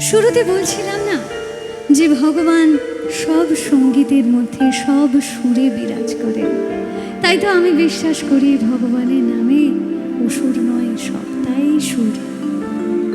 শুরুতে বলছিলাম না যে ভগবান সব সঙ্গীতের মধ্যে সব সুরে বিরাজ করেন। তাই তো আমি বিশ্বাস করি ভগবানের নামে অসুর নয়, সবটাই সুর।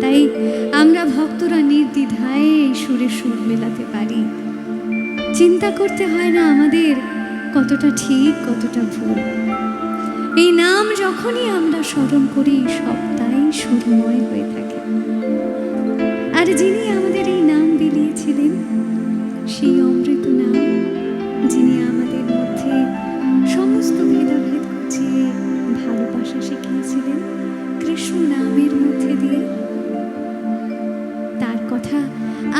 তাই আমরা ভক্তরা নির্দ্বিধায় এই সুরে সুর মেলাতে পারি। চিন্তা করতে হয় না আমাদের কতটা ঠিক, কতটা ভুল। এই নাম যখনই আমরা স্মরণ করি, সবটাই সুরময় হয়ে থাকে। আর যিনি আমাদের এই নাম বিলিয়েছিলেন সেই অমৃত নাম যিনি আমাদের মধ্যে সমস্ত ভেদাভেদ ঘুচিয়ে ভালোবাসা শিখিয়েছিলেন, কৃষ্ণ নামের মধ্যে দিয়ে। তার কথা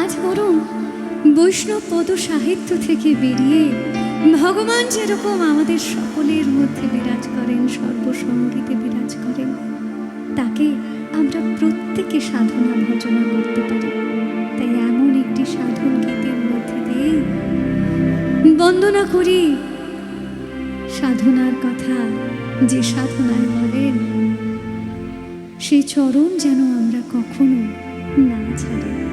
আজ বরং বৈষ্ণব পদ সাহিত্য থেকে বেরিয়ে ভগবান যেরকম আমাদের সকলের মধ্যে বিরাজ করেন, সর্বসঙ্গীতে বিরাজ করেন, তাকে আমরা প্রত্যেকে সাধনা ভজনা করতে পারি। তাই এমন একটি সাধন গীতের মধ্যে দিয়ে বন্দনা করি। সাধনার কথা যে সাধনায় বলেন সেই চরণ যেন আমরা কখনো না ছাড়ি।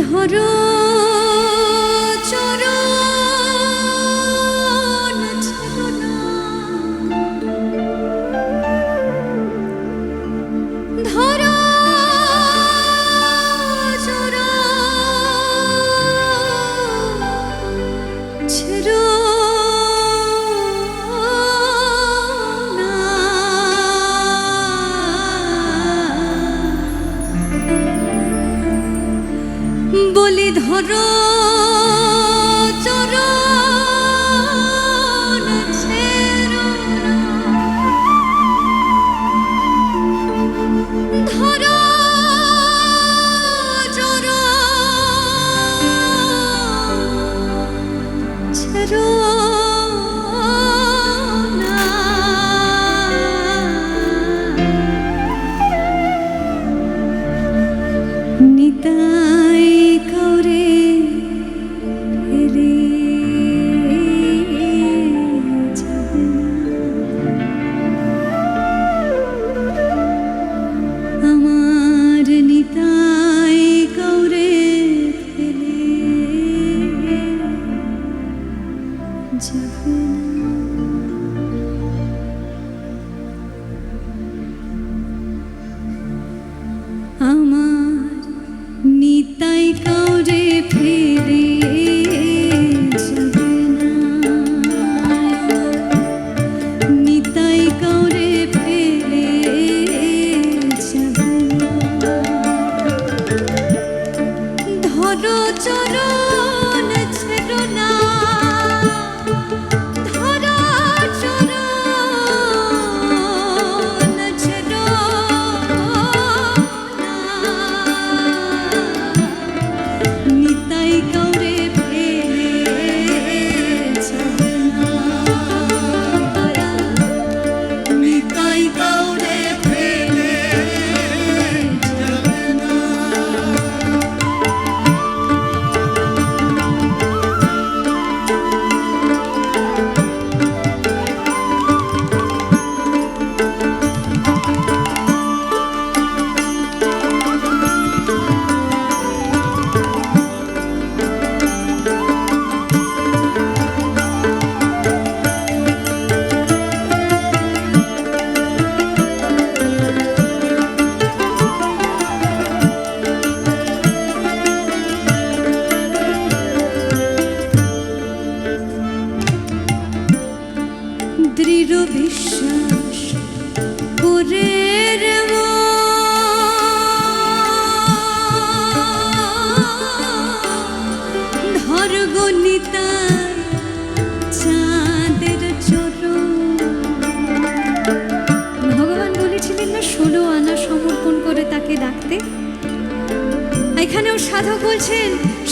ধরো 结婚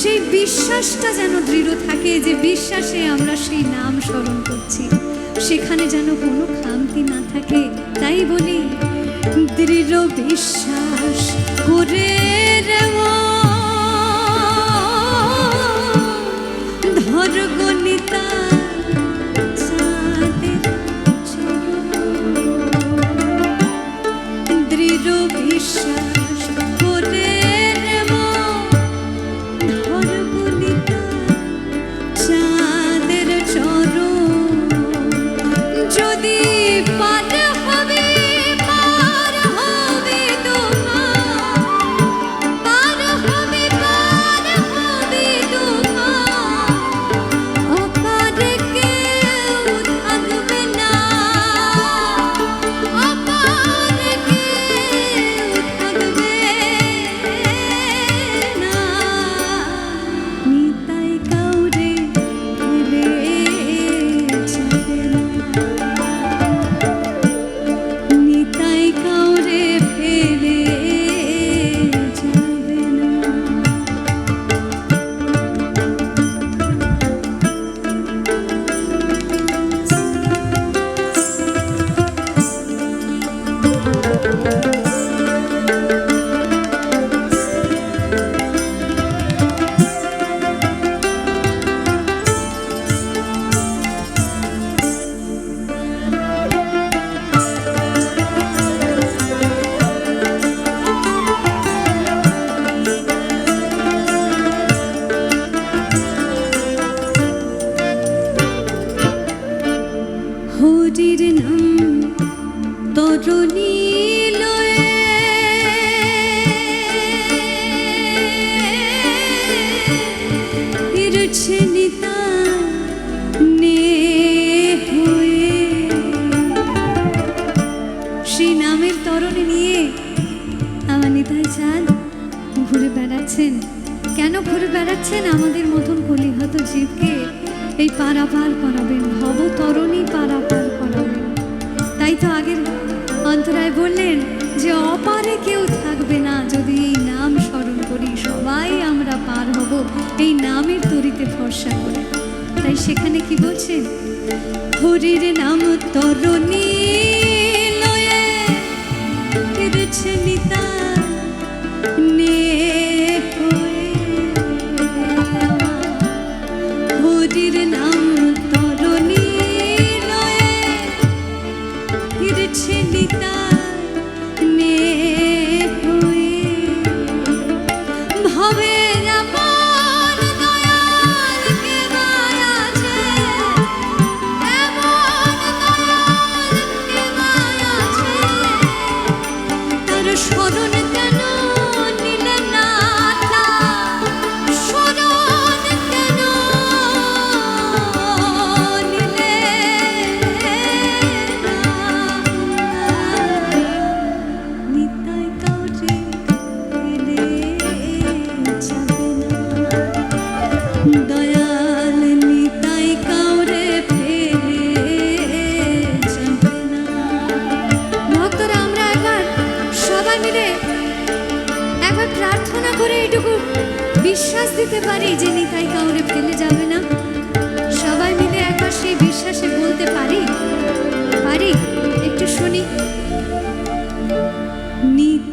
সেই বিশ্বাসটা যেন দৃঢ় থাকে যে বিশ্বাসে আমরা সেই নাম স্মরণ করছি। সেখানে যেন কোনো খামতি না থাকে, তাই বলি, দৃঢ় বিশ্বাস করে ধর হরির নাম তরণী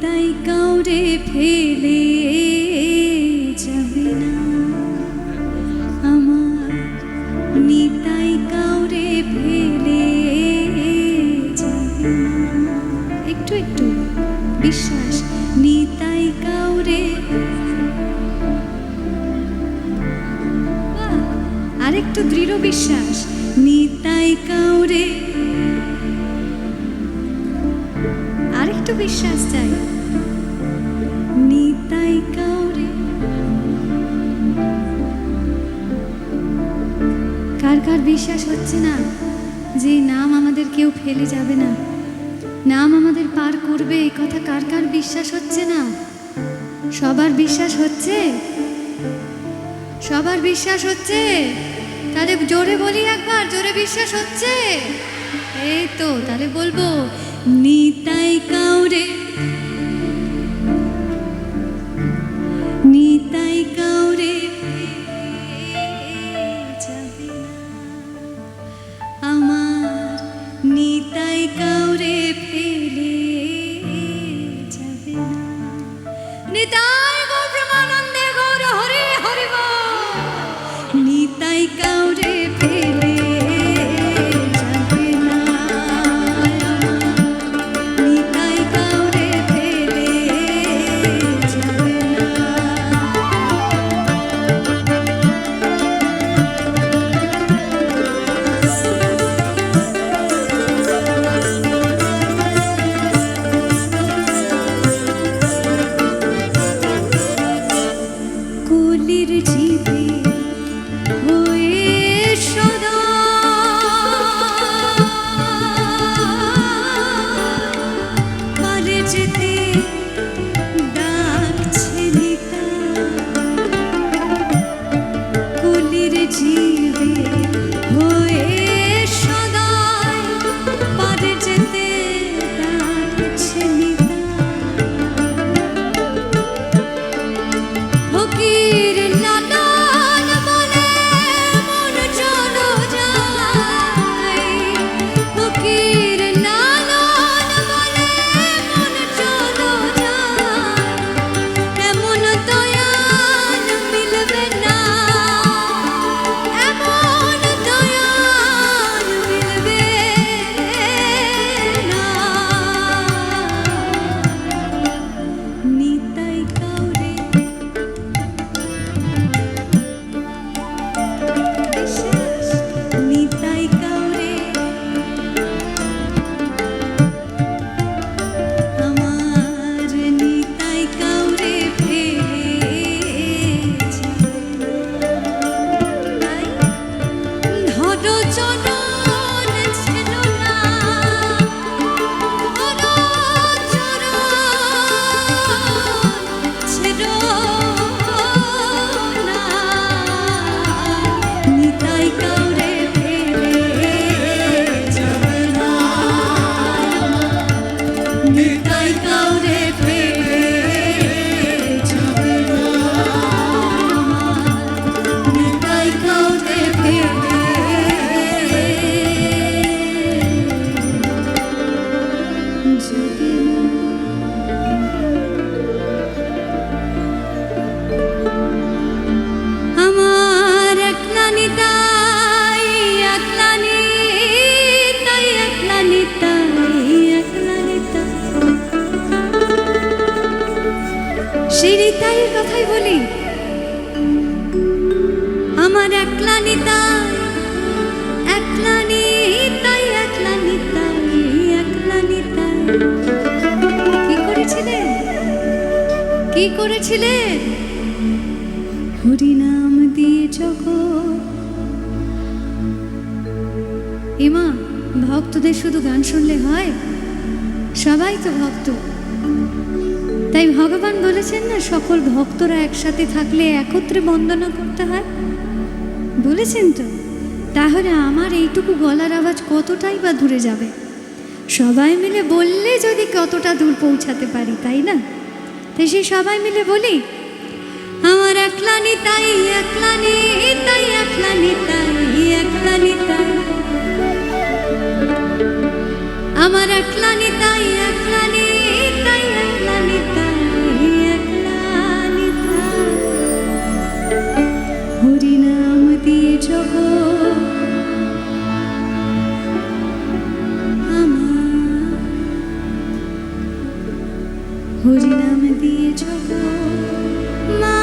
নিতাই কাউরে ফেলে যাবে না। আমার নিতাই কাউরে ফেলে যাবে একটু একটু বিশ্বাস নিতাই কাউরে আরেকটু দৃঢ় বিশ্বাস নিতাই কাউরে আরেকটু বিশ্বাস চাই। কার বিশ্বাস হচ্ছে না যে নাম আমাদের কেউ ফেলে যাবে না। নাম আমাদের পার করবে, এই কথা কার কার বিশ্বাস হচ্ছে না? সবার বিশ্বাস হচ্ছে? সবার বিশ্বাস হচ্ছে? তাহলে জোরে বলি একবার, জোরে বিশ্বাস হচ্ছে? এই তো, তাহলে বলব, নিতাই কাউরে একলা নিতাই একলা নিতাই একলা নিতাই একলা নিতাই। কি করেছিলেন কি করেছিলেন হরিনাম দিয়ে জগৎ। এমা, ভক্তদের শুধু গান শুনলে হয়? সবাই তো ভক্ত। তাই ভগবান বলেছেন না, সকল ভক্তরা একসাথে থাকলে একত্রে বন্দনা করতে হয়? বলেছেন তো? তাহলে আমার এইটুকু গলার আওয়াজ কতটাই বা দূরে যাবে? সবাই মিলে বললে যদি কতটা দূর পৌঁছাতে পারি, তাই না? তাই সেই সবাই মিলে বলি, আমার একলা নিতাই একলা নিতাই একলা নিতাই একলা নিতাই আমার একলা নিতাই একলা হরিনাম দিয়ে জগৎ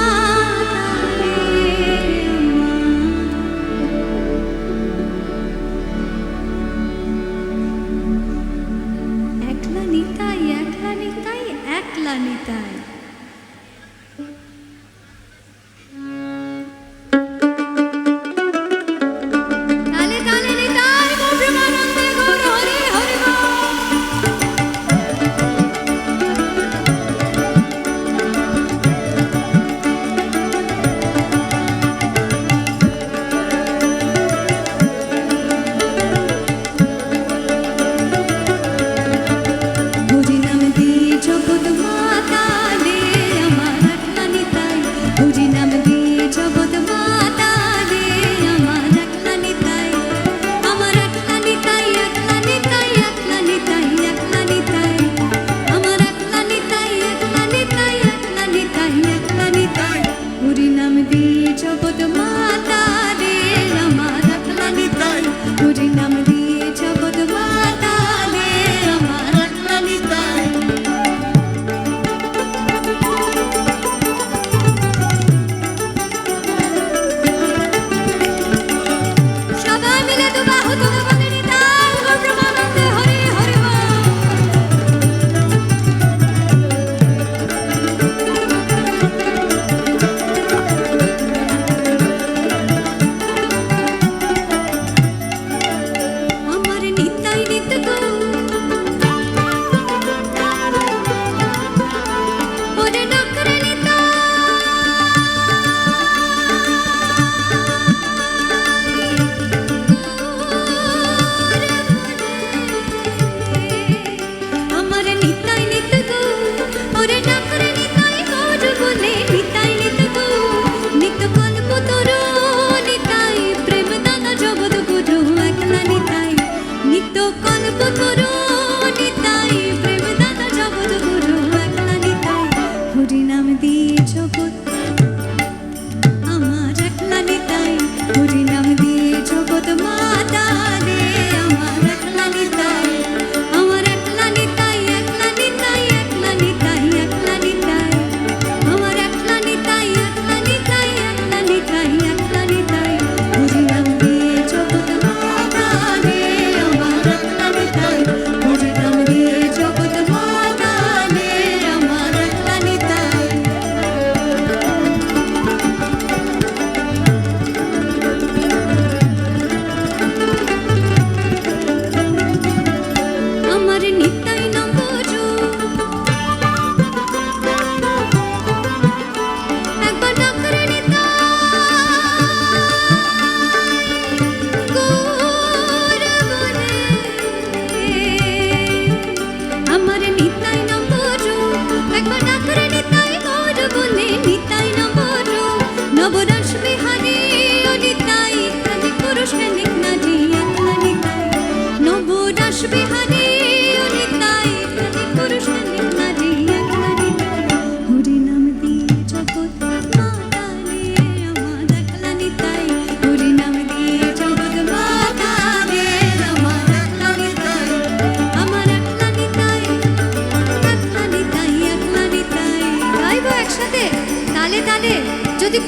ஒரு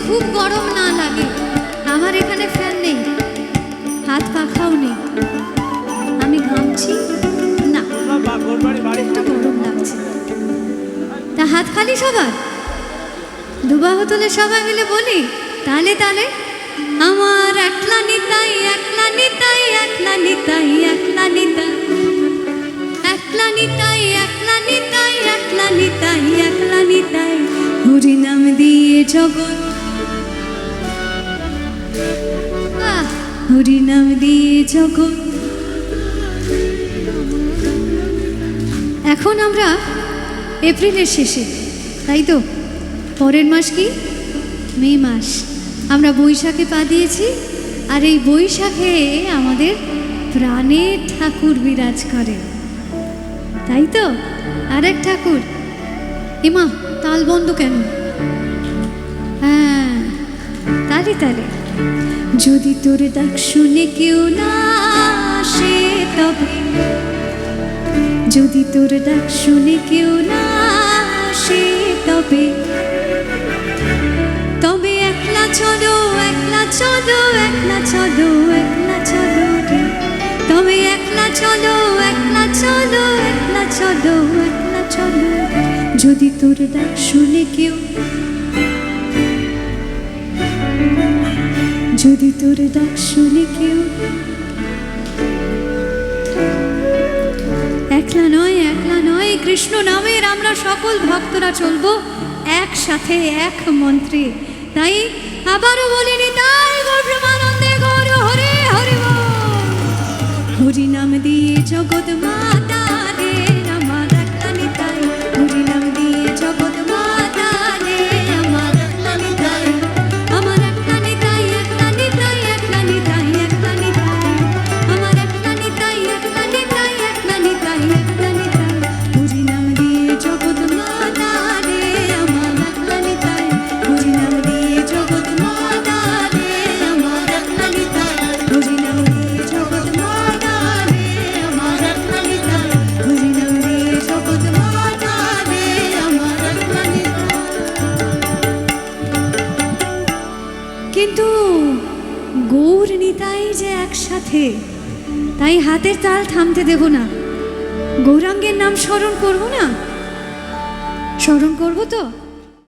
খুব গরম না লাগে। আমার এখানে ফ্যান নেই। হাত পাখাও নেই। আমি ঘামছি? না। গরম লাগছে। তা হাত খালি সবার? দুবাহ তুলে সবাই মিলে বলি তাহলে তালে। আমার একলা নিতাই একলা নিতাই একলা নিতাই একলা নিতাই। একলা নিতাই একলা নিতাই একলা নিতাই একলা নিতাই। হরি নাম দিয়ে জগত হরি নাম দিয়ে জগৎ এখন আমরা এপ্রিলের শেষে, তাই তো? পরের মাস কি? মে মাস। আমরা বৈশাখে পা দিয়েছি, আর এই বৈশাখে আমাদের প্রাণের ঠাকুর বিরাজ করে। তাই তো? আরেক ঠাকুর। এমা তাল বন্ধ কেন? হ্যাঁ তালে তালে। যদি তোর ডাক শুনে কেউ না আসে তবে, যদি তোর ডাক শুনে কেউ না আসে তবে তবে একলা চলো একলা চলো একলা চলো একলা চলো তবে একলা চলো একলা চলো একলা চলো একলা চলো যদি তোর ডাক শুনে কেউ যদি তোর ডাক শুনি কেউ একলা নয় একলা নয়, কৃষ্ণ নামের আমরা সকল ভক্তরা চলবো একসাথে এক মন্ত্রে। তাই আবারও বলিনি, তাই হরে নাম দিয়ে জগৎ মাতা থামতে দেব না। গৌরাঙ্গের নাম স্মরণ করব না? স্মরণ করব তো?